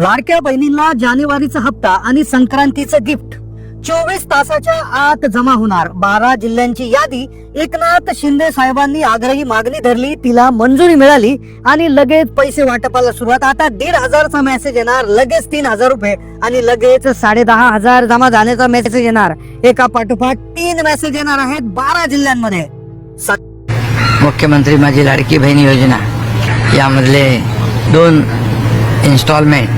लाडक्या बहिणींना जानेवारीचा हप्ता आणि संक्रांतीचं गिफ्ट. चोवीस तासाच्या आत जमा होणार. बारा जिल्ह्यांची यादी. एकनाथ शिंदे साहेबांनी आग्रही मागणी धरली. तिला मंजुरी मिळाली आणि लगेच पैसे वाटपाला सुरुवात. आता दीड हजारचा मेसेज येणार. लगेच तीन हजार रुपये आणि लगेच साडे दहा हजार जमा झाल्याचा मेसेज येणार. एका पाठोपाठ तीन मेसेज येणार आहेत बारा जिल्ह्यांमध्ये. मुख्यमंत्री माझी लाडकी बहिणी योजना. यामधले दोन इन्स्टॉलमेंट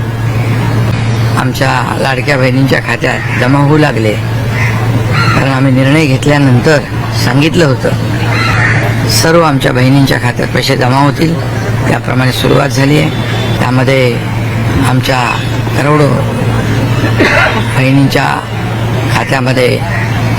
आमच्या लाडक्या बहिणींच्या खात्यात जमा होऊ लागले. कारण आम्ही निर्णय घेतल्यानंतर सांगितलं होतं सर्व आमच्या बहिणींच्या खात्यात पैसे जमा होतील. त्याप्रमाणे सुरुवात झाली आहे. त्यामध्ये आमच्या करोडो बहिणींच्या खात्यामध्ये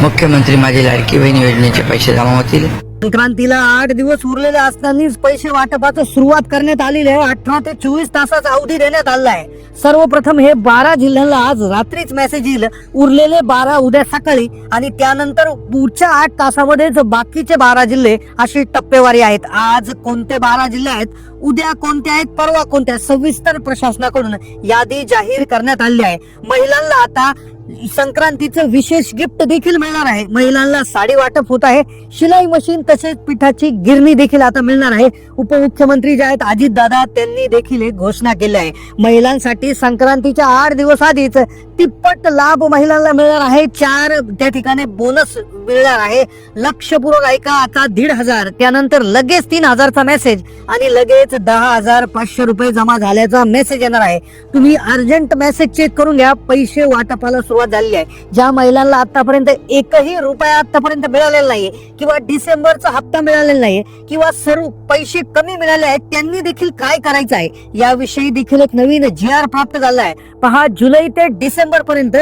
मुख्यमंत्री माझी लाडकी बहीण योजनेचे पैसे जमा होतील. संक्रांतीला आठ दिवस उरलेले असतानाच पैसे वाटपाचं सुरुवात करण्यात आलेली आहे. अठरा ते चोवीस तासाचा अवधी देण्यात आला आहे. सर्वप्रथम हे बारा जिल्ह्यांना आज रात्रीच मेसेज येईल. उरलेले बारा उद्या सकाळी आणि त्यानंतर पुढच्या आठ तासामध्येच बाकीचे बारा जिल्हे अशी टप्पेवारी आहेत. आज कोणते बारा जिल्हे आहेत? उद्या कोणते आहेत? परवा कोणत्या सविस्तर प्रशासनाकडून यादी जाहीर करण्यात आली आहे. महिलांना आता संक्रांतीचं विशेष गिफ्ट देखील मिळणार आहे. महिलांना साडी वाटप होत आहे. शिलाई मशीन तसेच पिठाची गिरणी देखील आता मिळणार आहे. उपमुख्यमंत्री जे आहेत अजित दादा त्यांनी देखील एक घोषणा केली आहे. महिलांसाठी संक्रांतीच्या आठ दिवस आधीच तिप्पट लाभ महिलांना मिळणार आहे. चार त्या ठिकाणी बोनस मिळणार आहे. लक्षपूर्वक ऐका आता दीड हजार. त्यानंतर लगेच तीन हजारचा मेसेज आणि लगेच दहा हजार पाचशे रुपये जमा झाल्याचा मेसेज येणार आहे. तुम्ही अर्जंट मेसेज चेक करून घ्या. पैसे वाटपाला सुरुवात झालेली आहे. ज्या महिलांना आतापर्यंत एकही रुपया आतापर्यंत मिळालेला नाहीये किंवा डिसेंबरचा हप्ता मिळालेला नाहीये किंवा सर्व पैसे कमी मिळाले आहेत त्यांनी देखील काय करायचं आहे? याविषयी देखील एक नवीन जी आर प्राप्त झाला आहे. पहा जुलै ते डिसेंबर पर्यंत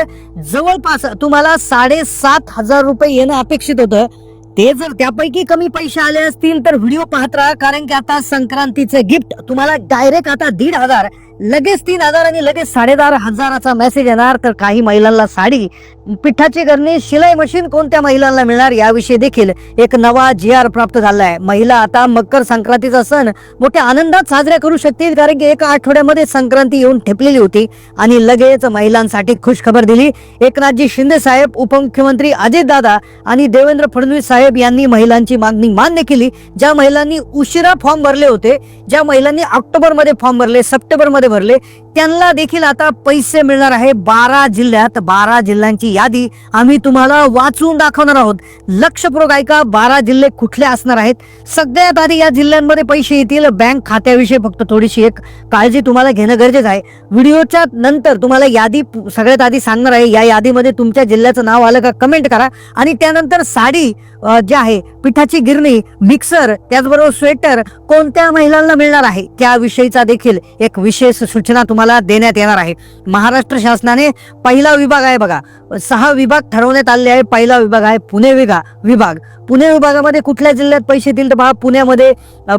जवळपास तुम्हाला साडेसात हजार रुपये येणं अपेक्षित होतं. ते जर त्यापैकी कमी पैसे आले असतील तर व्हिडिओ पाहत राहा कारण की आता संक्रांतीचे गिफ्ट तुम्हाला डायरेक्ट आता दीड हजार लगेच तीन हजार आणि लगेच साडेदार हजाराचा मेसेज येणार. तर काही महिलांना साडी पिठाची करणे शिलाई मशीन कोणत्या महिलांना मिळणार याविषयी देखील एक नवा जी आर प्राप्त झाला आहे महिला आता मकर संक्रांतीचा सण मोठ्या आनंदात साजरा करू शकतील कारण की एका आठवड्यामध्ये संक्रांती येऊन ठेपलेली होती आणि लगेच महिलांसाठी खुश खबर दिली. एकनाथजी शिंदे साहेब उपमुख्यमंत्री अजित दादा आणि देवेंद्र फडणवीस साहेब यांनी महिलांची मागणी मान्य केली. ज्या महिलांनी उशिरा फॉर्म भरले होते ज्या महिलांनी ऑक्टोबरमध्ये फॉर्म भरले सप्टेंबरमध्ये भरले त्यांना देखील आता पैसे मिळणार आहे. बारा जिल्ह्यात बारा जिल्ह्यांची यादी आम्ही तुम्हाला वाचून दाखवणार आहोत. लक्षपूर्वक ऐका बारा जिल्हे कुठले असणार आहेत? सगळ्यात आधी या जिल्ह्यांमध्ये पैसे येतील. बँक खात्याविषयी फक्त थोडीशी एक काळजी तुम्हाला घेणं गरजेचं आहे. व्हिडिओच्या नंतर तुम्हाला यादी सगळ्यात आधी सांगणार आहे. या यादीमध्ये तुमच्या जिल्ह्याचं नाव आलं का कमेंट करा. आणि त्यानंतर साडी जे जी आहे पिठाची गिरणी मिक्सर त्याचबरोबर स्वेटर कोणत्या महिलांना मिळणार आहे? त्याविषयीचा देखील एक विशेष सूचना तुम्हाला देण्यात येणार आहे. महाराष्ट्र शासनाने पहिला विभाग आहे बघा. सहा विभाग ठरवण्यात आले आहे. पहिला विभाग आहे पुणे विभाग विभाग. पुणे विभागामध्ये कुठल्या जिल्ह्यात पैसे दिले तर पहा पुण्यामध्ये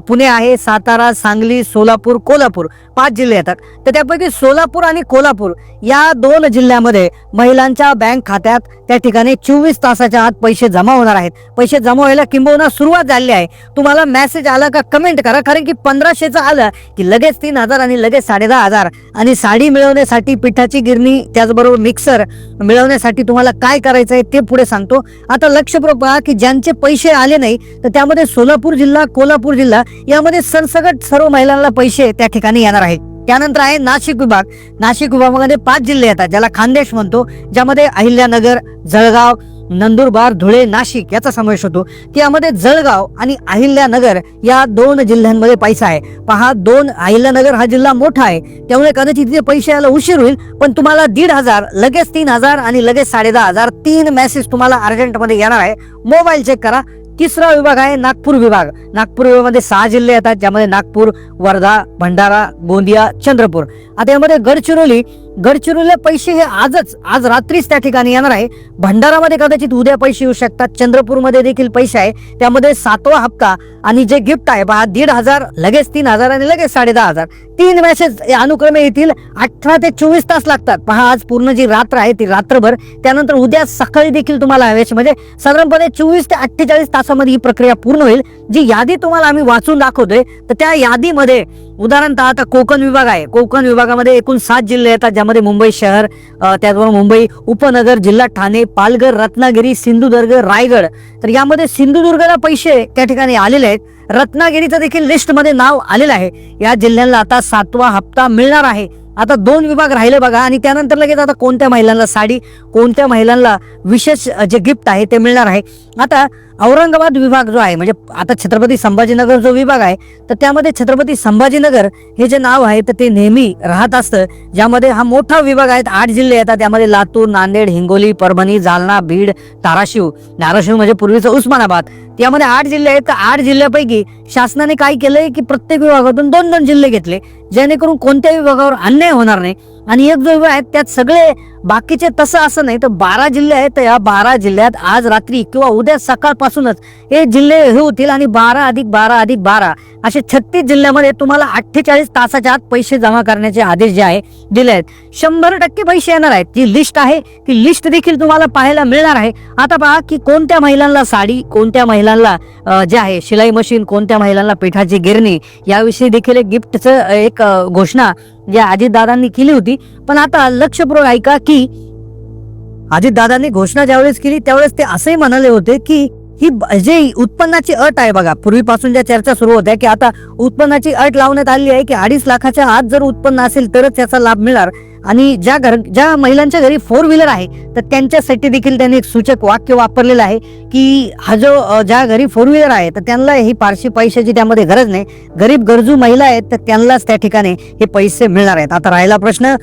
पुणे आहे सातारा सांगली सोलापूर कोल्हापूर पाच जिल्हे येतात. तर त्यापैकी सोलापूर आणि कोल्हापूर या दोन जिल्ह्यामध्ये महिलांच्या बँक खात्यात त्या ठिकाणी चोवीस तासाच्या आत पैसे जमा होणार आहेत. पैसे जमा व्हायला किंबहुना सुरुवात झाली आहे. तुम्हाला मेसेज आला का कमेंट करा. कारण की पंधराशेचा आलं की लगेच तीन हजार आणि लगेच साडे दहा हजार आणि साडी मिळवण्यासाठी पिठाची गिरणी त्याचबरोबर मिक्सर मिळवण्यासाठी तुम्हाला काय करायचं आहे ते पुढे सांगतो. आता लक्षपूर्वक पहा की ज्यांचे पैसे आले नाही तर त्यामध्ये सोलापूर जिल्हा कोल्हापूर जिल्हा यामध्ये सरसगट सर्व महिलांना पैसे त्या ठिकाणी येणार आहेत. त्यानंतर आहे नाशिक विभाग. नाशिक विभागामध्ये पाच जिल्हे येतात ज्याला खानदेश म्हणतो ज्यामध्ये अहिल्यानगर जळगाव नंदुरबार धुळे नाशिक याचा समावेश होतो. त्यामध्ये जळगाव आणि अहिल्यानगर या दोन जिल्ह्यांमध्ये पैसा आहे. पहा दोन अहिल्यानगर हा जिल्हा मोठा आहे. त्यामुळे कदाचित तिथे पैसे यायला उशीर होईल पण तुम्हाला दीड हजार लगेच तीन हजार आणि लगेच साडे दहा हजार तीन मेसेज तुम्हाला अर्जंटमध्ये येणार आहे. मोबाईल चेक करा. तिसरा विभाग आहे नागपूर विभाग. नागपूर विभागामध्ये सहा जिल्हे येतात ज्यामध्ये नागपूर वर्धा भंडारा गोंदिया चंद्रपूर. आता यामध्ये गडचिरोली गडचिरोलीला पैसे हे आजच आज रात्रीच त्या ठिकाणी येणार आहे. भंडारामध्ये कदाचित उद्या पैसे येऊ शकतात. चंद्रपूरमध्ये देखील पैसे आहे. त्यामध्ये सातवा हप्ता आणि जे गिफ्ट आहे पहा दीड हजार लगेच तीन हजार आणि लगेच साडे दहा हजार. तीन मॅसेज अनुक्रमे येतील. अठरा ते चोवीस तास लागतात. पहा आज पूर्ण जी रात्र आहे ती रात्रभर. त्यानंतर उद्या सकाळी देखील तुम्हाला हवेच म्हणजे साधारणपणे चोवीस ते अठ्ठेचाळीस तास दिवसामध्ये ही प्रक्रिया पूर्ण होईल. जी यादी तुम्हाला आम्ही वाचून दाखवतोय तर त्या यादीमध्ये उदाहरणतः आता कोकण विभाग आहे. कोकण विभागामध्ये एकूण सात जिल्हे येतात ज्यामध्ये मुंबई शहर त्याचबरोबर मुंबई उपनगर जिल्हा ठाणे पालघर रत्नागिरी सिंधुदुर्ग रायगड. तर यामध्ये सिंधुदुर्गला पैसे त्या ठिकाणी आलेले आहेत. रत्नागिरीचं देखील लिस्टमध्ये नाव आलेलं आहे. या जिल्ह्यांना आता सातवा हप्ता मिळणार आहे. आता दोन विभाग राहिले बघा आणि त्यानंतर लगेच आता कोणत्या महिलांना साडी कोणत्या महिलांना विशेष जे गिफ्ट आहे ते मिळणार आहे. आता औरंगाबाद विभाग जो आहे म्हणजे आता छत्रपती संभाजीनगर जो विभाग आहे तर त्यामध्ये छत्रपती संभाजीनगर हे जे नाव आहे तर ते नेहमी राहत असतं. ज्यामध्ये हा मोठा विभाग आहे आठ जिल्हे येतात त्यामध्ये लातूर नांदेड हिंगोली परभणी जालना बीड धाराशिव धाराशिव म्हणजे पूर्वीचं उस्मानाबाद. त्यामध्ये आठ जिल्हे आहेत तर आठ जिल्ह्यापैकी शासनाने काय केलंय की प्रत्येक विभागातून दोन दोन जिल्हे घेतले. जेणेकरून कोणत्याही विभागावर अन्याय होणार नाही. आणि एक जो आहेत त्यात सगळे बाकीचे तसं असं नाही तर बारा जिल्हे आहेत तर या बारा जिल्ह्यात आज रात्री किंवा उद्या सकाळपासूनच हे जिल्हे हे होतील आणि बारा अधिक बारा अधिक बारा असे छत्तीस जिल्ह्यामध्ये तुम्हाला अठ्ठेचाळीस तासाच्या आत पैसे जमा करण्याचे आदेश जे आहे दिले आहेत. शंभर टक्के पैसे येणार आहेत. जी लिस्ट आहे ती लिस्ट देखील तुम्हाला पाहायला मिळणार आहे. आता पहा की कोणत्या महिलांना साडी कोणत्या महिलांना जे आहे शिलाई मशीन कोणत्या महिलांना पिठाची गिरणी याविषयी देखील एक गिफ्टचं एक घोषणा ज्या अजितदादांनी केली होती पण आता लक्षपूर्वक ऐका की अजितदादांनी घोषणा ज्यावेळेस केली त्यावेळेस ते असंही म्हणाले होते की ही जे उत्पन्नाची अट आहे बघा पूर्वीपासून ज्या चर्चा सुरू होत्या की आता उत्पन्नाची अट लावण्यात आली आहे की अडीच लाखाच्या आत जर उत्पन्न असेल तरच त्याचा लाभ मिळणार. आणि ज्या घर ज्या महिलांच्या घरी फोर व्हीलर आहे तर त्यांच्यासाठी देखील त्यांनी एक सूचक वाक्य वापरलेलं आहे की हा जो ज्या घरी फोर व्हीलर आहे तर त्यांना ही फारशी पैशाची त्यामध्ये गरज नाही. गरीब गरजू महिला आहेत तर त्यांनाच त्या ठिकाणी हे पैसे मिळणार आहेत. आता राहिला प्रश्न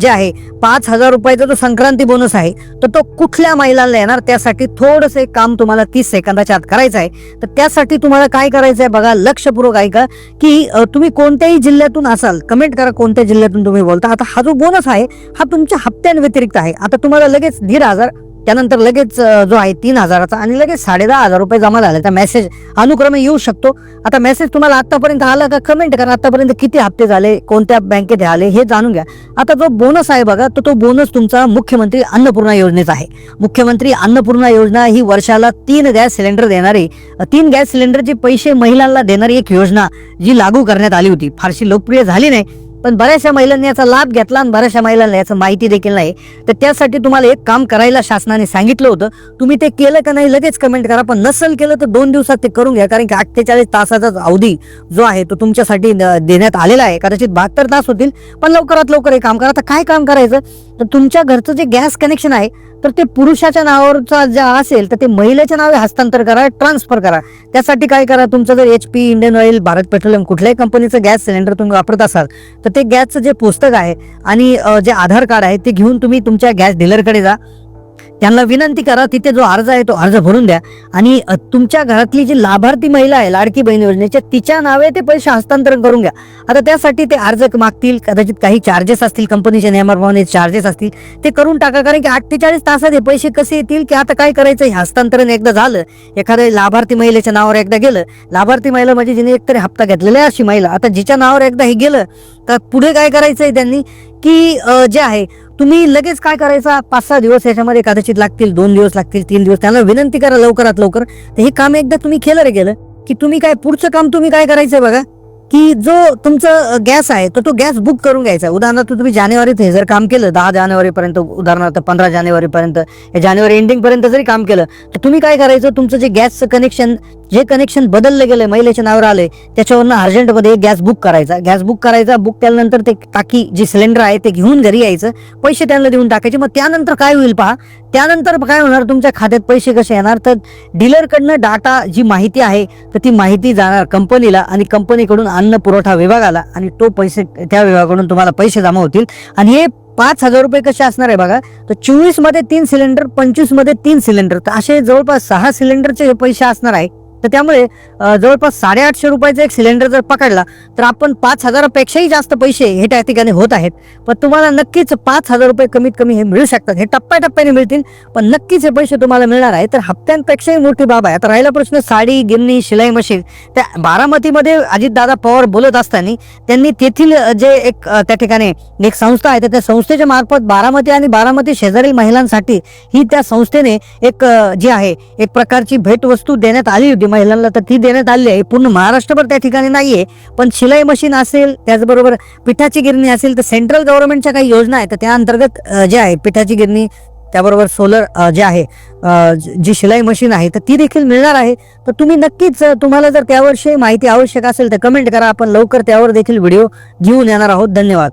जे आहे पाच हजार रुपयाचा जो संक्रांती बोनस आहे तर तो कुठल्या महिलांना येणार? त्यासाठी थोडंसं एक काम तुम्हाला तीस सेकंदाच्या आत करायचं आहे. तर त्यासाठी तुम्हाला काय करायचं आहे बघा लक्षपूर्वक ऐका की तुम्ही कोणत्याही जिल्ह्यातून असाल कमेंट करा कोणत्या जिल्ह्यातून तुम्ही बोलता. आता हा जो बोनस आहे हा तुमच्या हप्त्यांव्यतिरिक्त आहे. आता तुम्हाला लगेच दीड हजार त्यानंतर लगेच जो आहे तीन हजाराचा आणि लगेच साडे दहा हजार रुपये जमा झाले. तर मेसेज अनुक्रमे येऊ शकतो. आता मेसेज तुम्हाला आतापर्यंत आला का कमेंट करा आतापर्यंत किती हप्ते झाले कोणत्या बँकेत आले हे जाणून घ्या. आता जो बोनस आहे बघा तर तो बोनस तुमचा मुख्यमंत्री अन्नपूर्णा योजनेचा आहे. मुख्यमंत्री अन्नपूर्णा योजना ही वर्षाला तीन गॅस सिलेंडर देणारी तीन गॅस सिलेंडरचे पैसे महिलांना देणारी एक योजना जी लागू करण्यात आली होती. फारशी लोकप्रिय झाली नाही. पण बऱ्याचशा महिलांनी याचा लाभ घेतला आणि बऱ्याचशा महिलांना याचं माहिती देखील नाही. तर त्यासाठी तुम्हाला एक काम करायला शासनाने सांगितलं होतं. तुम्ही ते केलं का नाही लगेच कमेंट करा. पण नसेल केलं तर दोन दिवसात ते करून घ्या. कारण की अठ्ठेचाळीस तासाचा अवधी जो आहे तो तुमच्यासाठी देण्यात आलेला आहे. कदाचित बहात्तर तास होतील पण लवकरात लवकर हे काम करा. आता काय काम करायचं? तर तुमच्या घरचं जे गॅस कनेक्शन आहे तर ते पुरुषाच्या नावावरचा ज्या असेल तर ते महिलेच्या नावे हस्तांतर करा ट्रान्सफर करा. त्यासाठी काय करा तुमचं जर H P Indian oil Bharat petroleum कुठल्याही कंपनीचं गॅस सिलेंडर तुम्ही वापरत असाल तर ते गॅसचं जे पुस्तक आहे आणि जे आधार कार्ड आहे ते घेऊन तुम्ही तुमच्या गॅस डीलरकडे जा. त्यांना विनंती करा तिथे जो अर्ज आहे तो अर्ज भरून द्या. आणि तुमच्या घरातली जी लाभार्थी महिला आहे लाडकी बहीण योजनेच्या तिच्या नावे ते पैसे हस्तांतरण करून घ्या. आता त्यासाठी ते अर्ज मागतील कदाचित काही चार्जेस असतील कंपनीच्या नियमाप्रमाणे चार्जेस असतील ते करून टाका. कारण की अठ्ठेचाळीस तासात हे पैसे कसे येतील की आता काय करायचं? हे हस्तांतरण एकदा झालं एखाद्या लाभार्थी महिलेच्या नावावर एकदा गेलं. लाभार्थी महिला म्हणजे जिने एकतरी हप्ता घेतलेला आहे अशी महिला. आता जिच्या नावावर एकदा हे गेलं तर पुढे काय करायचंय त्यांनी? की जे आहे तुम्ही लगेच काय करायचा? पाच सहा दिवस याच्यामध्ये कदाचित लागतील दोन दिवस लागतील तीन दिवस त्यांना विनंती करा लवकरात लवकर. तर हे काम एकदा तुम्ही केलं रे गेलं की तुम्ही काय पुढचं काम तुम्ही काय करायचंय बघा? की जो तुमचं गॅस आहे तर तो गॅस बुक करून घ्यायचा उदाहरणार्थ तुम्ही जानेवारीत हे जर काम केलं दहा जानेवारीपर्यंत उदाहरणार्थ पंधरा जानेवारीपर्यंत या जानेवारी एंडिंग पर्यंत जरी काम केलं तर तुम्ही काय करायचं? तुमचं जे गॅसचं कनेक्शन जे कनेक्शन बदललं गेलंय महिलेच्या नावावर आले त्याच्यावरनं अर्जंटमध्ये गॅस बुक करायचा. गॅस बुक करायचा बुक केल्यानंतर ते टाकी जी सिलेंडर आहे ते घेऊन घरी यायचं. पैसे त्यांना देऊन टाकायचे. मग त्यानंतर काय होईल पहा त्यानंतर काय होणार तुमच्या खात्यात पैसे कसे येणार? तर डीलरकडनं डाटा जी माहिती आहे तर ती माहिती जाणार कंपनीला आणि कंपनीकडून अन्न पुरवठा विभागाला आणि तो पैसे त्या विभागाकडून तुम्हाला पैसे जमा होतील. आणि हे पाच हजार रुपये कसे असणार आहे बघा तर चोवीसमध्ये तीन सिलेंडर पंचवीसमध्ये तीन सिलेंडर तर असे जवळपास सहा सिलेंडरचे पैसे असणार आहे. तर त्यामुळे जवळपास साडेआठशे रुपयाचा एक सिलेंडर जर पकडला तर आपण पाच हजारापेक्षाही जास्त पैसे हे त्या ठिकाणी होत आहेत. पण तुम्हाला नक्कीच पाच हजार रुपये कमीत कमी हे मिळू शकतात. हे टप्प्याटप्प्याने मिळतील पण नक्कीच हे पैसे तुम्हाला मिळणार आहे. तर हप्त्यांपेक्षाही मोठी बाब आहे. आता राहिला प्रश्न साडी गिरणी शिलाई मशीन. त्या बारामतीमध्ये अजितदादा पवार बोलत असताना त्यांनी तेथील जे एक त्या ठिकाणी एक संस्था आहे तर त्या संस्थेच्या मार्फत बारामती आणि बारामती शेजारील महिलांसाठी ही त्या संस्थेने एक जी आहे एक प्रकारची भेटवस्तू देण्यात आली होती. महिलांना तर ती देण्यात आली आहे. पूर्ण महाराष्ट्रभर त्या ठिकाणी नाहीये. पण शिलाई मशीन असेल त्याचबरोबर पिठाची गिरणी असेल तर सेंट्रल गव्हर्नमेंटच्या काही योजना आहेत. तर त्या अंतर्गत जे आहे पिठाची गिरणी त्याबरोबर सोलर जे आहे जी शिलाई मशीन आहे तर ती देखील मिळणार आहे. तर तुम्ही नक्कीच तुम्हाला जर त्याविषयी माहिती आवश्यक असेल तर कमेंट करा. आपण लवकर त्यावर देखील व्हिडिओ घेऊन येणार आहोत. धन्यवाद.